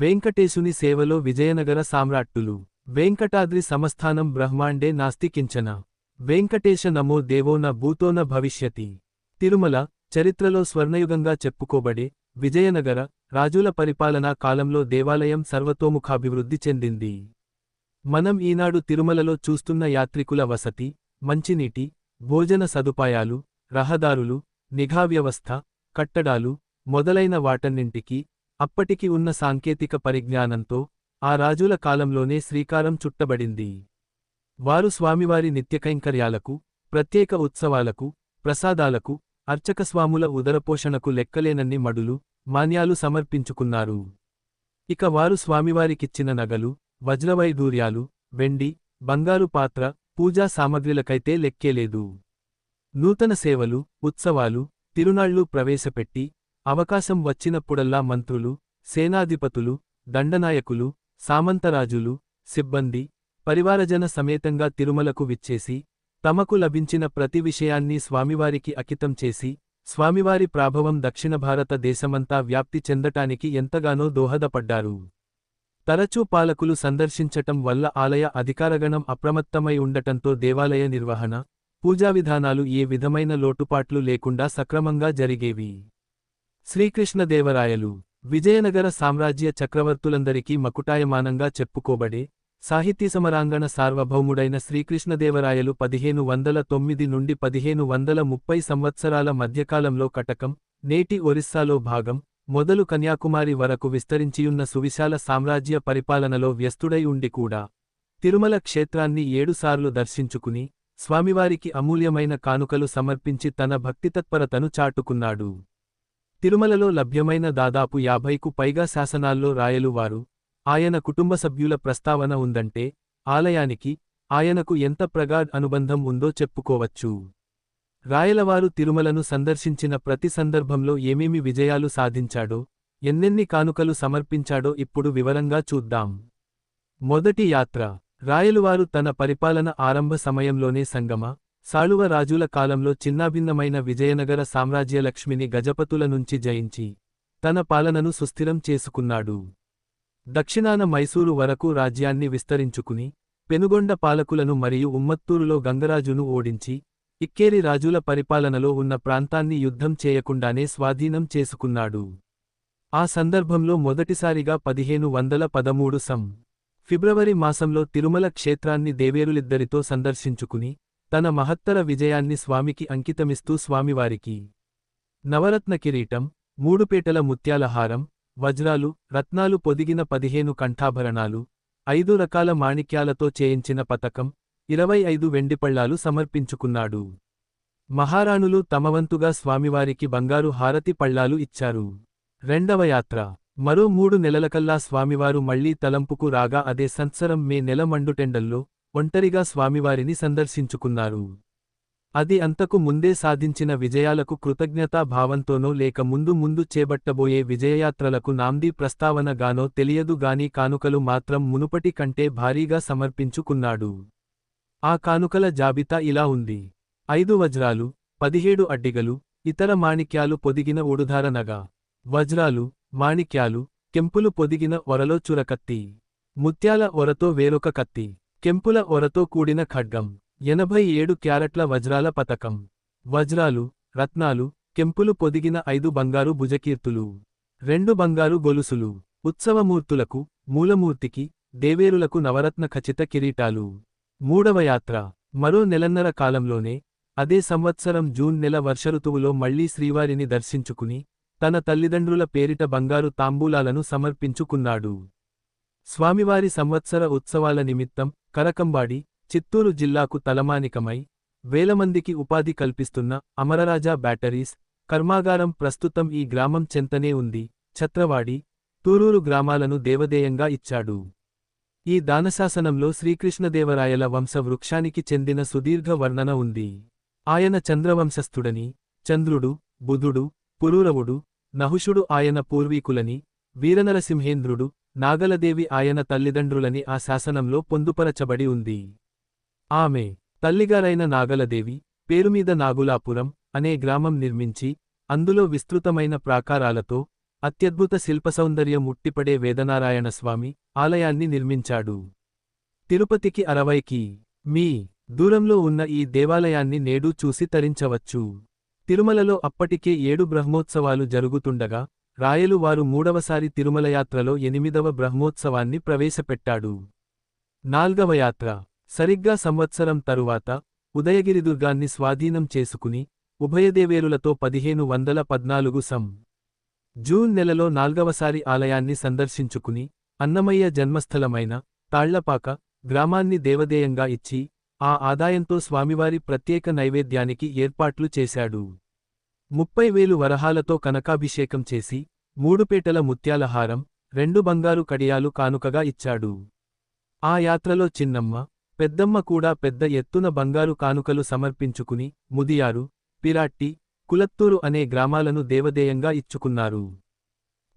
వెంకటేశుని సేవలో విజయనగర సామ్రాట్టులు. వెంకటాద్రి సమస్థానం బ్రహ్మాండే నాస్తికించన. వెంకటేశ నమో దేవోన భూతోన భవిష్యతి. తిరుమల చరిత్రలో స్వర్ణయుగంగా చెప్పుకోబడే విజయనగర రాజుల పరిపాలనా కాలంలో దేవాలయం సర్వతోముఖాభివృద్ధి చెందింది. మనం ఈనాడు తిరుమలలో చూస్తున్న యాత్రికుల వసతి మంచినీటి భోజన సదుపాయాలు రహదారులు నిఘా వ్యవస్థ కట్టడాలు మొదలైన వాటన్నింటికీ అప్పటికి ఉన్న సాంకేతిక పరిజ్ఞానంతో ఆ రాజుల కాలంలోనే శ్రీకారం చుట్టబడింది. వారు స్వామివారి నిత్యకైంకర్యాలకు ప్రత్యేక ఉత్సవాలకు ప్రసాదాలకు అర్చకస్వాముల ఉదరపోషణకు లెక్కలేనన్ని మడులు మాన్యాలు సమర్పించుకున్నారు. ఇక వారు స్వామివారికిచ్చిన నగలు వజ్రవైడూర్యాలు వెండి బంగారు పాత్ర పూజా సామగ్రిలకైతే లెక్కేలేదు. నూతన సేవలు ఉత్సవాలు తిరునాళ్ళు ప్రవేశపెట్టి అవకాశం వచ్చినప్పుడల్లా మంత్రులు సేనాధిపతులు దండనాయకులు సామంతరాజులు సిబ్బంది పరివారజన సమేతంగా తిరుమలకు విచ్చేసి తమకు లభించిన ప్రతి విషయాన్ని స్వామివారికి అకితం చేసి స్వామివారి ప్రాభవం దక్షిణ భారత దేశమంతా వ్యాప్తి చెందటానికి ఎంతగానో దోహదపడ్డారు. తరచూ పాలకులు సందర్శించటం వల్ల ఆలయ అధికారగణం అప్రమత్తమై ఉండటంతో దేవాలయ నిర్వహణ పూజా విధానాలు ఏ విధమైన లోటుపాట్లు లేకుండా సక్రమంగా జరిగేవి. శ్రీకృష్ణదేవరాయలు విజయనగర సామ్రాజ్య చక్రవర్తులందరికీ మకుటాయమానంగా చెప్పుకోబడే సాహితీ సమరాంగణ సార్వభౌముడైన శ్రీకృష్ణదేవరాయలు పదిహేను వందల తొమ్మిది నుండి పదిహేను వందల ముప్పై సంవత్సరాల మధ్యకాలంలో కటకం నేటి ఒరిస్సాలో భాగం మొదలు కన్యాకుమారి వరకు విస్తరించియున్న సువిశాల సామ్రాజ్య పరిపాలనలో వ్యస్తుడై ఉండి కూడా తిరుమల క్షేత్రాన్ని ఏడుసార్లు దర్శించుకుని స్వామివారికి అమూల్యమైన కానుకలు సమర్పించి తన భక్తితత్పరతను చాటుకున్నాడు. తిరుమలలో లభ్యమైన దాదాపు యాభైకు పైగా శాసనాల్లో రాయలువారు ఆయన కుటుంబ సభ్యుల ప్రస్తావన ఉందంటే ఆలయానికి ఆయనకు ఎంత ప్రగాఢ్ అనుబంధం ఉందో చెప్పుకోవచ్చు. రాయలవారు తిరుమలను సందర్శించిన ప్రతి సందర్భంలో ఏమేమి విజయాలు సాధించాడో ఎన్నెన్ని కానుకలు సమర్పించాడో ఇప్పుడు వివరంగా చూద్దాం. మొదటి యాత్ర. రాయలువారు తన పరిపాలన ఆరంభ సమయంలోనే సంగమ సాళువ రాజుల కాలంలో చిన్నాభిన్నమైన విజయనగర సామ్రాజ్యలక్ష్మిని గజపతుల నుంచి జయించి తన పాలనను సుస్థిరం చేసుకున్నాడు. దక్షిణాన మైసూరు వరకు రాజ్యాన్ని విస్తరించుకుని పెనుగొండ పాలకులను మరియు ఉమ్మత్తూరులో గంగరాజును ఓడించి ఇక్కేరి రాజుల పరిపాలనలో ఉన్న ప్రాంతాన్ని యుద్ధం చేయకుండానే స్వాధీనం చేసుకున్నాడు. ఆ సందర్భంలో మొదటిసారిగా పదిహేను వందల పదమూడు సం. ఫిబ్రవరి మాసంలో తిరుమల క్షేత్రాన్ని దేవేరులిద్దరితో సందర్శించుకుని తన మహత్తర విజయాన్ని స్వామికి అంకితమిస్తూ స్వామివారికి. నవరత్న కిరీటం మూడుపేటల ముత్యాలహారం వజ్రాలు రత్నాలు పొదిగిన పదిహేను కంఠాభరణాలు ఐదు రకాల మాణిక్యాలతో చేయించిన పతకం ఇరవై ఐదు వెండిపళ్ళాలు సమర్పించుకున్నాడు. మహారాణులు తమవంతుగా స్వామివారికి బంగారు హారతి పళ్ళాలు ఇచ్చారు. రెండవ యాత్ర మరో మూడు నెలలకల్లా స్వామివారు మళ్ళీ తలంపుకు రాగా అదే సంత్సరం మే నెల మండుటెండల్లో ఒంటరిగా స్వామివారిని సందర్శించుకున్నారు. అది అంతకు ముందే సాధించిన విజయాలకు కృతజ్ఞతా భావంతోనో లేక ముందు ముందు చేబట్టబోయే విజయయాత్రలకు నాంది ప్రస్తావనగానో తెలియదు గాని కానుకలు మాత్రం మునుపటి కంటే భారీగా సమర్పించుకున్నాడు. ఆ కానుకల జాబితా ఇలా ఉంది. ఐదు వజ్రాలు పదిహేడు అడ్డిగలు ఇతర మాణిక్యాలు పొదిగిన ఉడుధారనగా వజ్రాలు మాణిక్యాలు కెంపులు పొదిగిన ఒరలో చురకత్తి. ముత్యాల ఒరతో వేరొక కత్తి. కెంపుల ఒరతో కూడిన ఖడ్గం ఎనభై ఏడు క్యారెట్ల వజ్రాల పతకం. వజ్రాలు రత్నాలు కెంపులు పొదిగిన ఐదు బంగారు భుజకీర్తులు. రెండు బంగారు గొలుసులు. ఉత్సవమూర్తులకు మూలమూర్తికి దేవేరులకు నవరత్న ఖచిత కిరీటాలు. మూడవ యాత్ర. మరో నెలన్నర కాలంలోనే అదే సంవత్సరం జూన్ నెల వర్షఋతువులో మళ్ళీ శ్రీవారిని దర్శించుకుని తన తల్లిదండ్రుల పేరిట బంగారు తాంబూలాలను సమర్పించుకున్నాడు. స్వామివారి సంవత్సర ఉత్సవాల నిమిత్తం కరకంబాడి చిత్తూరు జిల్లాకు తలమానికమై వేలమందికి ఉపాధి కల్పిస్తున్న అమరరాజా బ్యాటరీస్ కర్మాగారం ప్రస్తుతం ఈ గ్రామం చెంతనే ఉంది. ఛత్రవాడి తూరూరు గ్రామాలను దేవదేయంగా ఇచ్చాడు. ఈ దానశాసనంలో శ్రీకృష్ణదేవరాయల వంశవృక్షానికి చెందిన సుదీర్ఘ వర్ణన ఉంది. ఆయన చంద్రవంశస్థుడని చంద్రుడు బుధుడు పురూరవుడు నహుషుడు ఆయన పూర్వీకులని వీరనరసింహేంద్రుడు నాగలదేవి ఆయన తల్లిదండ్రులని ఆ శాసనంలో పొందుపరచబడి ఉంది. ఆమె తల్లిగారైన నాగలదేవి పేరుమీద నాగులాపురం అనే గ్రామం నిర్మించి అందులో విస్తృతమైన ప్రాకారాలతో అత్యద్భుత శిల్పసౌందర్యం ఉట్టిపడే వేదనారాయణ స్వామి ఆలయాన్ని నిర్మించాడు. తిరుపతికి అరవైకి మీ దూరంలో ఉన్న ఈ దేవాలయాన్ని నేడు చూసి తరించవచ్చు. తిరుమలలో అప్పటికే ఏడు బ్రహ్మోత్సవాలు జరుగుతుండగా రాయలు వారు మూడవసారి తిరుమలయాత్రలో ఎనిమిదవ బ్రహ్మోత్సవాన్ని ప్రవేశపెట్టాడు. నాల్గవ యాత్ర. సరిగ్గా సంవత్సరం తరువాత ఉదయగిరిదుర్గాన్ని స్వాధీనం చేసుకుని ఉభయదేవేరులతో పదిహేను వందల పద్నాలుగు సం. జూన్ నెలలో నాల్గవసారి ఆలయాన్ని సందర్శించుకుని అన్నమయ్య జన్మస్థలమైన తాళ్ళపాక గ్రామాన్ని దేవదేయంగా ఇచ్చి ఆ ఆదాయంతో స్వామివారి ప్రత్యేక నైవేద్యానికి ఏర్పాట్లు చేశాడు. ముప్పై వేలు వరహాలతో కనకాభిషేకం చేసి మూడుపేటల ముత్యాలహారం రెండు బంగారు కడియాలు కానుకగా ఇచ్చాడు. ఆ యాత్రలో చిన్నమ్మ పెద్దమ్మ కూడా పెద్ద ఎత్తున బంగారు కానుకలు సమర్పించుకుని ముదియారు పిరాట్టి కులత్తూరు అనే గ్రామాలను దేవదేయంగా ఇచ్చుకున్నారు.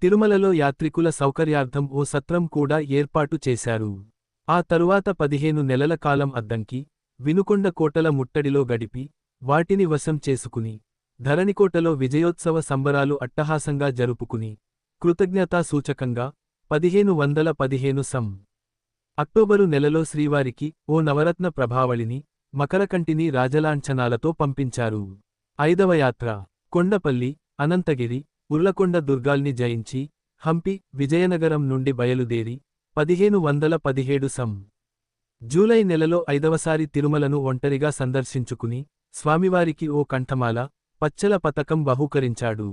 తిరుమలలో యాత్రికుల సౌకర్యార్థం ఓ సత్రం కూడా ఏర్పాటు చేశారు. ఆ తరువాత పదిహేను నెలల కాలం అద్దంకి వినుకొండ కోటల ముట్టడిలో గడిపి వాటిని వశం చేసుకుని ధరణికోటలో విజయోత్సవ సంబరాలు అట్టహాసంగా జరుపుకుని కృతజ్ఞతా సూచకంగా పదిహేను వందల పదిహేను సం. అక్టోబరు నెలలో శ్రీవారికి ఓ నవరత్న ప్రభావళిని మకరకంటిని రాజలాంఛనాలతో పంపించారు. ఐదవ యాత్ర కొండపల్లి అనంతగిరి ఉర్లకొండ దుర్గాల్ని జయించి హంపి విజయనగరం నుండి బయలుదేరి పదిహేను వందల పదిహేడు సం. జూలై నెలలో ఐదవసారి తిరుమలను ఒంటరిగా సందర్శించుకుని స్వామివారికి ఓ కంఠమాల పచ్చల పతకం బహూకరించాడు.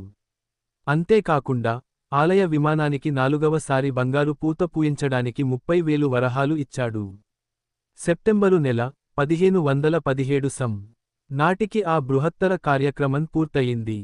అంతేకాకుండా ఆలయ విమానానికి నాలుగవసారి బంగారు పూత పూయించడానికి ముప్పై వేలు వరహాలు ఇచ్చాడు. సెప్టెంబరు నెల పదిహేను వందల పదిహేడు సం. నాటికి ఆ బృహత్తర కార్యక్రమం పూర్తయింది.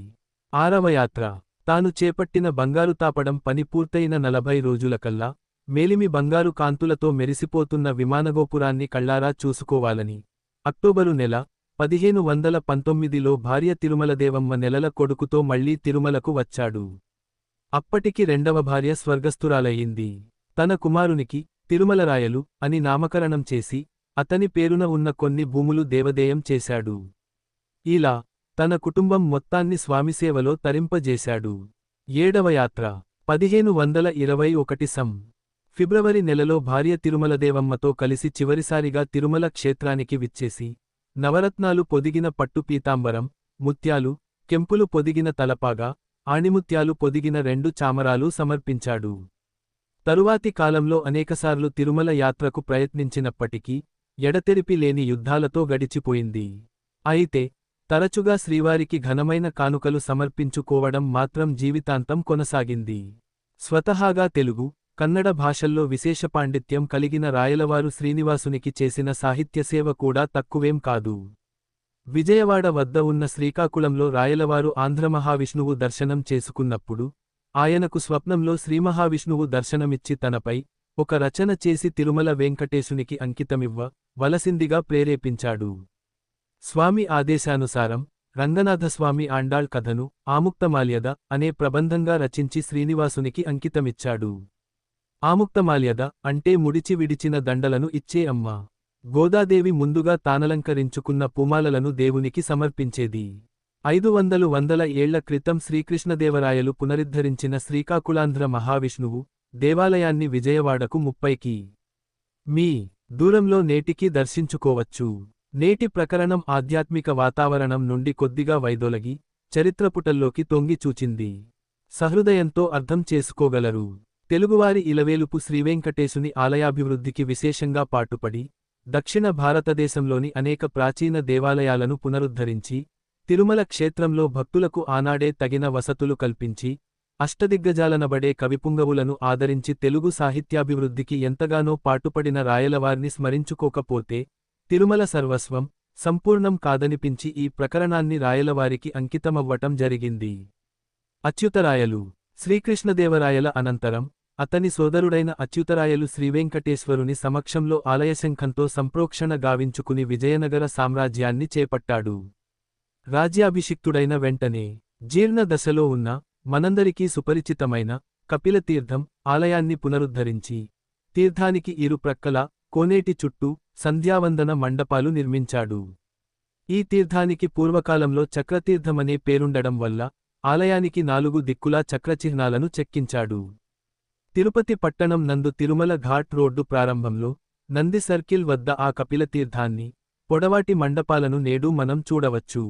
ఆరవ యాత్ర తాను చేపట్టిన బంగారు తాపడం పని పూర్తయిన నలభై రోజులకల్లా మేలిమి బంగారు కాంతులతో మెరిసిపోతున్న విమానగోపురాన్ని కళ్ళారా చూసుకోవాలని. అక్టోబరు నెల పదిహేను వందల పంతొమ్మిదిలో భార్య తిరుమలదేవమ్మ నెలల కొడుకుతో మళ్ళీ తిరుమలకు వచ్చాడు. అప్పటికి రెండవ భార్య స్వర్గస్థురాలయ్యింది. తన కుమారునికి తిరుమలరాయలు అని నామకరణం చేసి అతని పేరున ఉన్న కొన్ని భూములు దేవదేయం చేశాడు. ఇలా తన కుటుంబం మొత్తాన్ని స్వామిసేవలో తరింపజేశాడు. ఏడవ యాత్ర పదిహేను వందల ఇరవై ఒకటి సం. ఫిబ్రవరి నెలలో భార్య తిరుమలదేవమ్మతో కలిసి చివరిసారిగా తిరుమల క్షేత్రానికి విచ్చేసి నవరత్నాలు పొదిగిన పట్టు పీతాంబరం ముత్యాలు కెంపులు పొదిగిన తలపాగా ఆణిముత్యాలు పొదిగిన రెండు చామరాలు సమర్పించాడు. తరువాతి కాలంలో అనేకసార్లు తిరుమల యాత్రకు ప్రయత్నించినప్పటికీ ఎడతెరిపి లేని యుద్ధాలతో గడిచిపోయింది. అయితే తరచుగా శ్రీవారికి ఘనమైన కానుకలు సమర్పించుకోవడం మాత్రం జీవితాంతం కొనసాగింది. స్వతహాగా తెలుగు కన్నడ భాషల్లో విశేష పాండిత్యం కలిగిన రాయలవారు శ్రీనివాసునికి చేసిన సాహిత్యసేవ కూడా తక్కువేం కాదు. విజయవాడ వద్ద ఉన్న శ్రీకాకుళంలో రాయలవారు ఆంధ్రమహావిష్ణువు దర్శనం చేసుకున్నప్పుడు ఆయనకు స్వప్నంలో శ్రీమహావిష్ణువు దర్శనమిచ్చి తనపై ఒక రచన చేసి తిరుమల వెంకటేశునికి అంకితమివ్వ వలసిందిగా ప్రేరేపించాడు. స్వామి ఆదేశానుసారం రంగనాథస్వామి ఆండాళ్ కథను ఆముక్తమాల్యద అనే ప్రబంధంగా రచించి శ్రీనివాసునికి అంకితమిచ్చాడు. ఆముక్తమాల్యద అంటే ముడిచి విడిచిన దండలను ఇచ్చే అమ్మ. గోదాదేవి ముందుగా తానలంకరించుకున్న పుమాలలను దేవునికి సమర్పించేది. ఐదు వందలు వందల ఏళ్ళ క్రితం శ్రీకృష్ణదేవరాయలు పునరుద్ధరించిన శ్రీకాకుళాంధ్ర మహావిష్ణువు దేవాలయాన్ని విజయవాడకు ముప్పైకి. మీ దూరంలో నేటికి దర్శించుకోవచ్చు. నేటి ప్రకరణం ఆధ్యాత్మిక వాతావరణం నుండి కొద్దిగా వైదొలగి చరిత్రపుటల్లోకి తొంగి చూచింది. సహృదయంతో అర్థం చేసుకోగలరు. తెలుగువారి ఇలవేలుపు శ్రీవెంకటేశుని ఆలయాభివృద్ధికి విశేషంగా పాటుపడి దక్షిణ భారతదేశంలోని అనేక ప్రాచీన దేవాలయాలను పునరుద్ధరించి తిరుమల క్షేత్రంలో భక్తులకు ఆనాడే తగిన వసతులు కల్పించి అష్టదిగ్గజాలనబడే కవిపుంగవులను ఆదరించి తెలుగు సాహిత్యాభివృద్ధికి ఎంతగానో పాటుపడిన రాయలవారిని స్మరించుకోకపోతే తిరుమల సర్వస్వం సంపూర్ణం కాదనిపించి ఈ ప్రకరణాన్ని రాయలవారికి అంకితమవ్వటం జరిగింది. అచ్యుతరాయలు శ్రీకృష్ణదేవరాయల అనంతరం అతని సోదరుడైన అచ్యుతరాయలు శ్రీవెంకటేశ్వరుని సమక్షంలో ఆలయశంఖంతో సంప్రోక్షణ గావించుకుని విజయనగర సామ్రాజ్యాన్ని చేపట్టాడు. రాజ్యాభిషిక్తుడైన వెంటనే జీర్ణ దశలో ఉన్న మనందరికీ సుపరిచితమైన కపిలతీర్థం ఆలయాన్ని పునరుద్ధరించి తీర్థానికి ఇరు ప్రక్కల కోనేటి చుట్టూ సంధ్యావందన మండపాలు నిర్మించాడు. ఈ తీర్థానికి పూర్వకాలంలో చక్రతీర్థమనే పేరుండడం వల్ల ఆలయానికి నాలుగు దిక్కులా చక్రచిహ్నాలను చెక్కించాడు. తిరుపతి పట్టణం నందు తిరుమల ఘాట్ రోడ్డు ప్రారంభంలో నంది సర్కిల్ వద్ద ఆ కపిలతీర్థాన్ని పొడవాటి మండపాలను నేడు మనం చూడవచ్చు.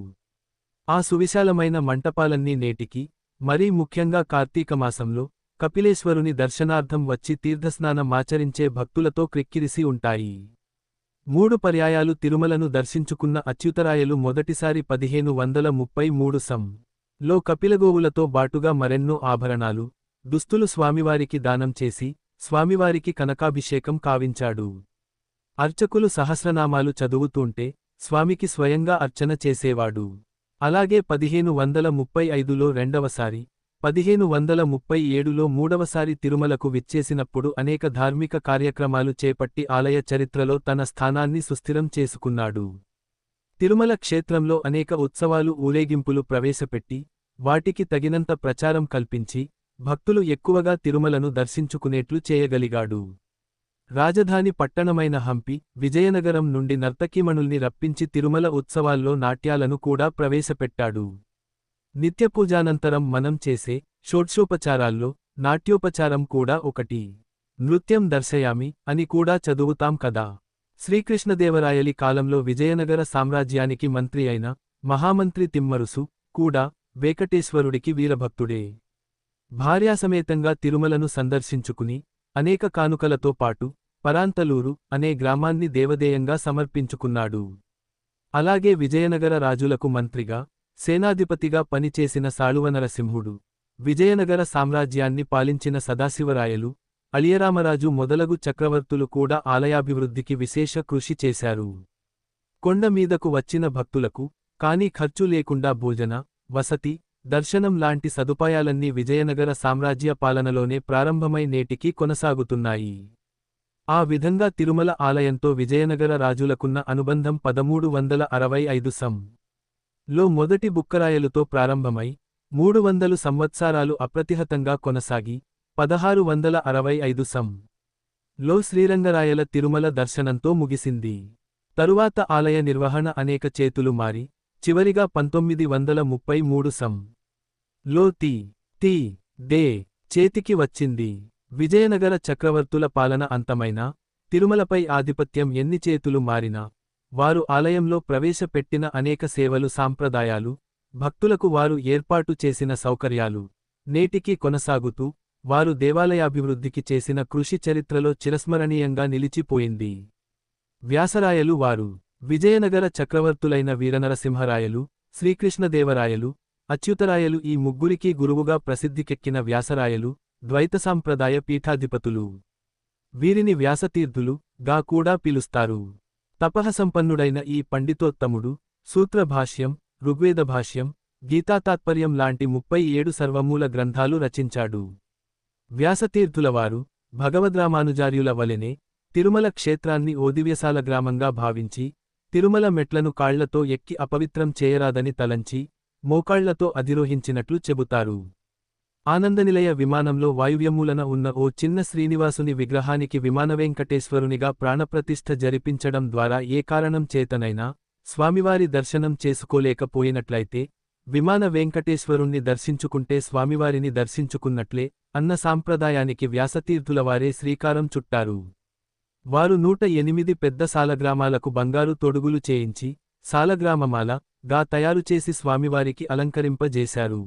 ఆ సువిశాలమైన మంటపాలన్నీ నేటికి మరీ ముఖ్యంగా కార్తీకమాసంలో కపిలేశ్వరుని దర్శనార్థం వచ్చి తీర్థస్నానమాచరించే భక్తులతో క్రిక్కిరిసి ఉంటాయి. మూడు పర్యాయాలు తిరుమలను దర్శించుకున్న అచ్యుతరాయలు మొదటిసారి పదిహేను వందల ముప్పై మూడు సం. లో కపిలగోవులతో బాటుగా మరెన్నో ఆభరణాలు దుస్తులు స్వామివారికి దానం చేసి స్వామివారికి కనకాభిషేకం కావించాడు. అర్చకులు సహస్రనామాలు చదువుతుంటే స్వామికి స్వయంగా అర్చన చేసేవాడు. అలాగే పదిహేను వందల ముప్పై ఐదులో రెండవసారి పదిహేను వందల ముప్పై ఏడులో మూడవసారి తిరుమలకు విచ్చేసినప్పుడు అనేక ధార్మిక కార్యక్రమాలు చేపట్టి ఆలయ చరిత్రలో తన స్థానాన్ని సుస్థిరం చేసుకున్నాడు. తిరుమల క్షేత్రంలో అనేక ఉత్సవాలు ఊరేగింపులు ప్రవేశపెట్టి వాటికి తగినంత ప్రచారం కల్పించి భక్తులు ఎక్కువగా తిరుమలను దర్శించుకునేట్లు చేయగలిగాడు. రాజధాని పట్టణమైన హంపి విజయనగరం నుండి నర్తకీమణుల్ని రప్పించి తిరుమల ఉత్సవాల్లో నాట్యాలను కూడా ప్రవేశపెట్టాడు. నిత్యపూజానంతరం మనం చేసే షోడ్షోపచారాల్లో నాట్యోపచారం కూడా ఒకటి. నృత్యం దర్శయామి అని కూడా చదువుతాం కదా. శ్రీకృష్ణదేవరాయలి కాలంలో విజయనగర సామ్రాజ్యానికి మంత్రి అయిన మహామంత్రి తిమ్మరుసు కూడా వేకటేశ్వరుడికి వీరభక్తుడే. భార్యాసమేతంగా తిరుమలను సందర్శించుకుని అనేక కానుకలతో పాటు పరాంతలూరు అనే గ్రామాన్ని దేవదేయంగా సమర్పించుకున్నాడు. అలాగే విజయనగర రాజులకు మంత్రిగా సేనాధిపతిగా పనిచేసిన సాళువనరసింహుడు విజయనగర సామ్రాజ్యాన్ని పాలించిన సదాశివరాయలు అళియరామరాజు మొదలగు చక్రవర్తులు కూడా ఆలయాభివృద్ధికి విశేష కృషి చేశారు. కొండమీదకు వచ్చిన భక్తులకు కానీ ఖర్చు లేకుండా భోజన వసతి దర్శనం లాంటి సదుపాయాలన్నీ విజయనగర సామ్రాజ్య పాలనలోనే ప్రారంభమై నేటికి కొనసాగుతున్నాయి. ఆ విధంగా తిరుమల ఆలయంతో విజయనగర రాజులకున్న అనుబంధం పదమూడు వందల అరవై ఐదు సం. లో మొదటి బుక్కరాయలుతో ప్రారంభమై మూడు వందలు సంవత్సరాలు అప్రతిహతంగా కొనసాగి పదహారు వందల అరవై ఐదు సం. లో శ్రీరంగరాయల తిరుమల దర్శనంతో ముగిసింది. తరువాత ఆలయ నిర్వహణ అనేక చేతులు మారి చివరిగా పంతొమ్మిది వందల ముప్పై మూడు సం. లో తి తి డే చేతికి వచ్చింది. విజయనగర చక్రవర్తుల పాలన అంతమైన తిరుమలపై ఆధిపత్యం ఎన్ని చేతులు మారినా వారు ఆలయంలో ప్రవేశపెట్టిన అనేక సేవలు సాంప్రదాయాలు భక్తులకు వారు ఏర్పాటు చేసిన సౌకర్యాలు నేటికి కొనసాగుతూ వారు దేవాలయాభివృద్ధికి చేసిన కృషి చరిత్రలో చిరస్మరణీయంగా నిలిచిపోయింది. వ్యాసరాయలు వారు విజయనగర చక్రవర్తులైన వీరనరసింహరాయలు శ్రీకృష్ణదేవరాయలు అచ్యుతరాయలు ఈ ముగ్గురికి గురువుగా ప్రసిద్ధికెక్కిన వ్యాసరాయలు ద్వైత సాంప్రదాయ పీఠాధిపతులు. వీరిని వ్యాసతీర్థులు గా కూడా పిలుస్తారు. తపహసంపన్నుడైన ఈ పండితోత్తముడు సూత్రభాష్యం ఋగ్వేదభాష్యం గీతాతాత్పర్యం లాంటి ముప్పై ఏడు సర్వమూల గ్రంథాలు రచించాడు. వ్యాసతీర్థులవారు భగవద్రామానుజార్యుల వలెనే తిరుమల క్షేత్రాన్ని ఓదివ్యసాల గ్రామంగా భావించి తిరుమల మెట్లను కాళ్ళతో ఎక్కి అపవిత్రం చేయరాదని తలంచి మోకాళ్ళతో అధిరోహించినట్లు చెబుతారు. ఆనందనిలయ విమానంలో వాయువ్యమూలన ఉన్న ఓ చిన్న శ్రీనివాసుని విగ్రహానికి విమానవెంకటేశ్వరునిగా ప్రాణప్రతిష్ఠ జరిపించడం ద్వారా ఏ కారణం చేతనైనా స్వామివారి దర్శనం చేసుకోలేకపోయినట్లయితే విమాన వెంకటేశ్వరుణ్ణి దర్శించుకుంటే స్వామివారిని దర్శించుకున్నట్లే అన్న సాంప్రదాయానికి వ్యాసతీర్థులవారే శ్రీకారం చుట్టారు. వారు నూట ఎనిమిది పెద్ద సాలగ్రామాలకు బంగారు తొడుగులు చేయించి సాలగ్రామమాల గా తయారుచేసి స్వామివారికి అలంకరింపజేశారు.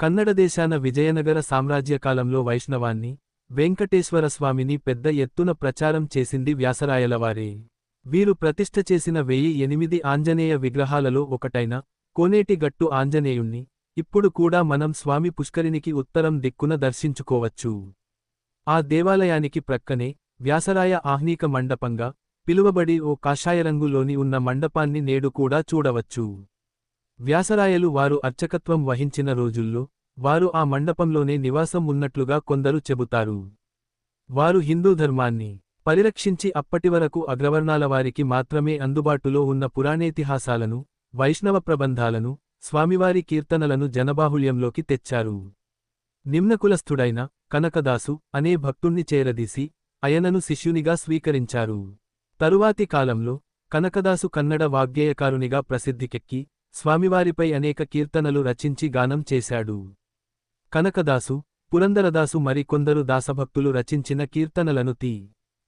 కన్నడదేశాన విజయనగర సామ్రాజ్యకాలంలో వైష్ణవాన్ని వెంకటేశ్వరస్వామిని పెద్ద ఎత్తున ప్రచారం చేసింది వ్యాసరాయలవారే. వీరు ప్రతిష్ఠ చేసిన వెయ్యి ఎనిమిది ఆంజనేయ విగ్రహాలలో ఒకటైన కోనేటిగట్టు ఆంజనేయుణ్ణి ఇప్పుడు కూడా మనం స్వామి పుష్కరినికి ఉత్తరం దిక్కున దర్శించుకోవచ్చు. ఆ దేవాలయానికి ప్రక్కనే వ్యాసరాయ ఆహ్నిక మండపంగా పిలువబడి ఓ కాషాయరంగులోని ఉన్న మండపాన్ని నేడు కూడా చూడవచ్చు. వ్యాసరాయలు వారు అర్చకత్వం వహించిన రోజుల్లో వారు ఆ మండపంలోనే నివాసం ఉన్నట్లుగా కొందరు చెబుతారు. వారు హిందూ ధర్మాన్ని పరిరక్షించి అప్పటివరకు అగ్రవర్ణాల వారికి మాత్రమే అందుబాటులో ఉన్న పురాణేతిహాసాలను వైష్ణవ ప్రబంధాలను స్వామివారి కీర్తనలను జనబాహుళ్యంలోకి తెచ్చారు. నిమ్నకులస్థుడైన కనకదాసు అనే భక్తుణ్ణి చేరదీసి అయనను శిష్యునిగా స్వీకరించారు. తరువాతి కాలంలో కనకదాసు కన్నడ వాగ్గేయకారునిగా ప్రసిద్ధికెక్కి స్వామివారిపై అనేక కీర్తనలు రచించి గానం చేశాడు. కనకదాసు పురందరదాసు మరికొందరు దాసభక్తులు రచించిన కీర్తనలను తి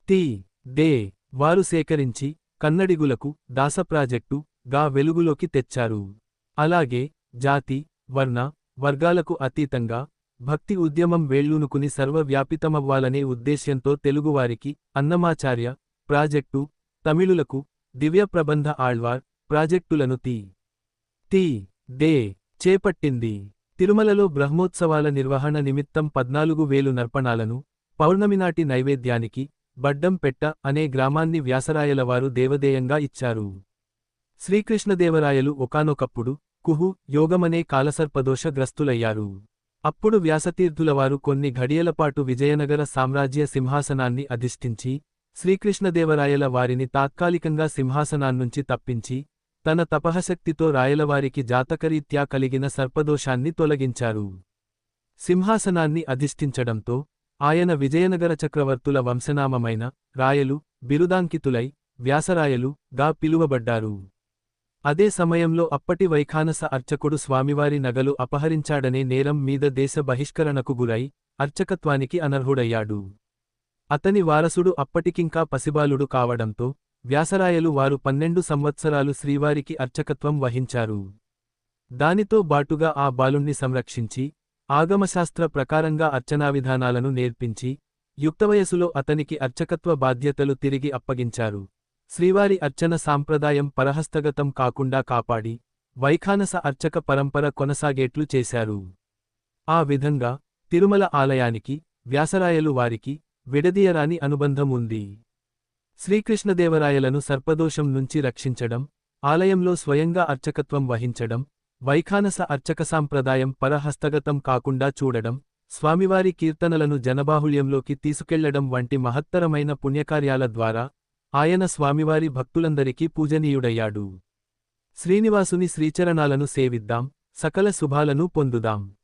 తి దే వారు సేకరించి కన్నడిగులకు దాస ప్రాజెక్టు గా వెలుగులోకి తెచ్చారు. అలాగే జాతి వర్ణ వర్గాలకు అతీతంగా భక్తి ఉద్యమం వేళ్ళూనుకుని సర్వవ్యాపితమవ్వాలనే ఉద్దేశ్యంతో తెలుగువారికి అన్నమాచార్య ప్రాజెక్టు తమిళులకు దివ్య ప్రబంధ ఆళ్వార్ ప్రాజెక్టులను తీ. తి. దే. చేపట్టింది. తిరుమలలో బ్రహ్మోత్సవాల నిర్వహణ నిమిత్తం పద్నాలుగు వేలు నర్పణాలను పౌర్ణమినాటి నైవేద్యానికి బడ్డంపెట్ట అనే గ్రామాన్ని వ్యాసరాయలవారు దేవదేయంగా ఇచ్చారు. శ్రీకృష్ణదేవరాయలు ఒకానొకప్పుడు కుహు యోగమనే కాలసర్పదోష గ్రస్తులయ్యారు అప్పుడు వ్యాసతీర్థులవారు కొన్ని ఘడియలపాటు విజయనగర సామ్రాజ్య సింహాసనాన్ని అధిష్ఠించి శ్రీకృష్ణదేవరాయల వారిని తాత్కాలికంగా సింహాసనాన్నుంచి తప్పించి తన తపహశక్తితో రాయలవారికి జాతకరీత్యా కలిగిన సర్పదోషాన్ని తొలగించారు. సింహాసనాన్ని అధిష్ఠించడంతో ఆయన విజయనగర చక్రవర్తుల వంశనామమైన రాయలు బిరుదాంకితులై వ్యాసరాయలు గా పిలువబడ్డారు. అదే సమయంలో అప్పటి వైఖానస అర్చకుడు స్వామివారి నగలు అపహరించాడనే నేరం మీద దేశ బహిష్కరణకు గురై అర్చకత్వానికి అనర్హుడయ్యాడు. అతని వారసుడు అప్పటికింకా పసిబాలుడు కావడంతో వ్యాసరాయలు వారు పన్నెండు సంవత్సరాలు శ్రీవారికి అర్చకత్వం వహించారు. దానితో బాటుగా ఆ బాలుణ్ణి సంరక్షించి ఆగమశాస్త్ర ప్రకారంగా అర్చనావిధానాలను నేర్పించి యుక్తవయసులో అతనికి అర్చకత్వ బాధ్యతలు తిరిగి అప్పగించారు. శ్రీవారి అర్చన సాంప్రదాయం పరహస్తగతం కాకుండా కాపాడి వైఖానస అర్చక పరంపర కొనసాగేట్లు చేశారు. ఆ విధంగా తిరుమల ఆలయానికి వ్యాసరాయలు వారికి విడదీయరాని అనుబంధం ఉంది. శ్రీకృష్ణదేవరాయలను సర్పదోషం నుంచి రక్షించడం ఆలయంలో స్వయంగా అర్చకత్వం వహించడం వైఖానస అర్చక సాంప్రదాయం పరహస్తగతం కాకుండా చూడడం స్వామివారి కీర్తనలను జనబాహుళ్యంలోకి తీసుకెళ్ళడం వంటి మహత్తరమైన పుణ్యకార్యాల ద్వారా ఆయన స్వామివారి భక్తులందరికీ పూజనీయుడయ్యాడు. శ్రీనివాసుని శ్రీచరణాలను సేవిద్దాం సకల శుభాలను పొందుదాం.